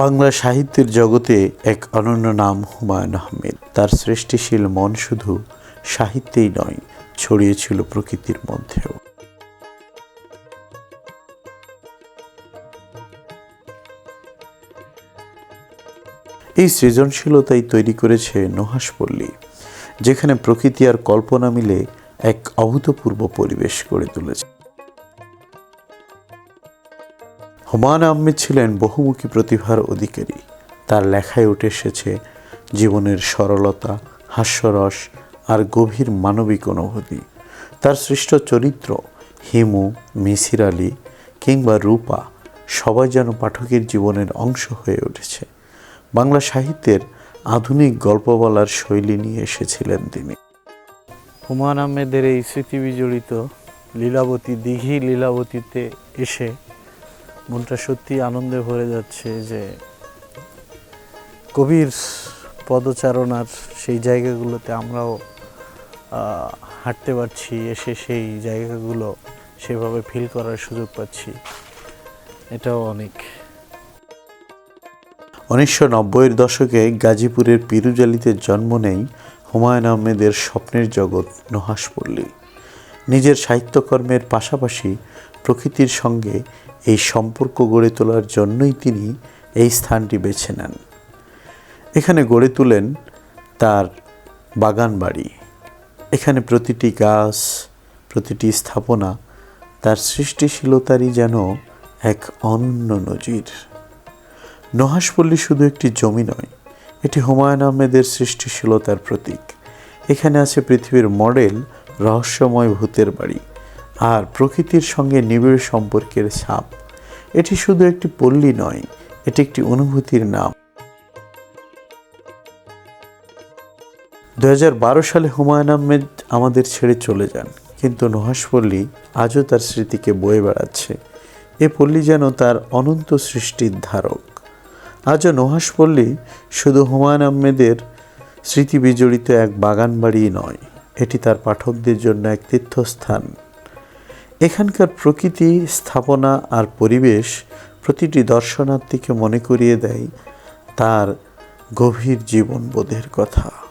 বাংলা সাহিত্যের জগতে এক অনন্য নাম হুমায়ুন আহমেদ। তার সৃষ্টিশীল মন শুধু সাহিত্যেই নয় ছড়িয়েছিল প্রকৃতির মধ্যেও। এই সৃজনশীলতাই তৈরি করেছে নুহাসপল্লী যেখানে প্রকৃতি আর কল্পনা মিলে এক অভূতপূর্ব পরিবেশ গড়ে তুলেছে। হুমায়ুন আহমেদ ছিলেন বহুমুখী প্রতিভার অধিকারী। তার লেখায় উঠে এসেছে জীবনের সরলতা, হাস্যরস আর গভীর মানবিক অনুভূতি। তার সৃষ্ট চরিত্র হিমু, মিসির আলী কিংবা রূপা সবাই যেন পাঠকের জীবনের অংশ হয়ে উঠেছে। বাংলা সাহিত্যের আধুনিক গল্প বলার শৈলী নিয়ে এসেছিলেন তিনি। হুমায়ুন আহমেদের এই স্মৃতি বিজড়িত লীলাবতী দিঘি লীলাবতীতে এসে মনটা সত্যি আনন্দে ভরে যাচ্ছে যে কবির পদচারণার সেই জায়গাগুলোতে আমরাও হাঁটতে পারছি, এসে সেই জায়গাগুলো সেভাবে ফিল করার সুযোগ পাচ্ছি। এটাও অনেক। উনিশশো নব্বইয়ের দশকে গাজীপুরের পিরুজালিতে জন্ম নেই হুমায়ুন আহমেদের স্বপ্নের জগৎ নুহাসপল্লী নিজের সাহিত্যকর্মের পাশাপাশি প্রকৃতির সঙ্গে এই সম্পর্ক গড়ে তোলার জন্যই তিনি এই স্থানটি বেছে নেন। এখানে গড়ে তোলেন তার বাগান বাড়ি। এখানে প্রতিটি গাছ, প্রতিটি স্থাপনা তার সৃষ্টিশীলতারই যেন এক অনন্য নজির। নহাসপল্লী শুধু একটি জমি নয়, এটি হুমায়ুন আহমেদের সৃষ্টিশীলতার প্রতীক। এখানে আছে পৃথিবীর মডেল রহস্যময় ভূতের বাড়ি আর প্রকৃতির সঙ্গে নিবিড় সম্পর্কের ছাপ। এটি শুধু একটি পল্লী নয়, এটি একটি অনুভূতির নাম। দু হাজার বারো সালে হুমায়ুন আহমেদ আমাদের ছেড়ে চলে যান, কিন্তু নহাসপল্লী আজও তার স্মৃতিকে বয়ে বেড়াচ্ছে। এ পল্লী যেন তার অনন্ত সৃষ্টির ধারক। আজও নুহাসপল্লী শুধু হুমায়ুন আহমেদের স্মৃতি বিজড়িত এক বাগান বাড়ি নয়। এটি তার পাঠকদের জন্য এক তীর্থস্থান। এখানকার প্রকৃতি, স্থাপনা আর পরিবেশ প্রতিটি দর্শনার্থীকে মনে করিয়ে দেয় তার গভীর জীবনবোধের কথা।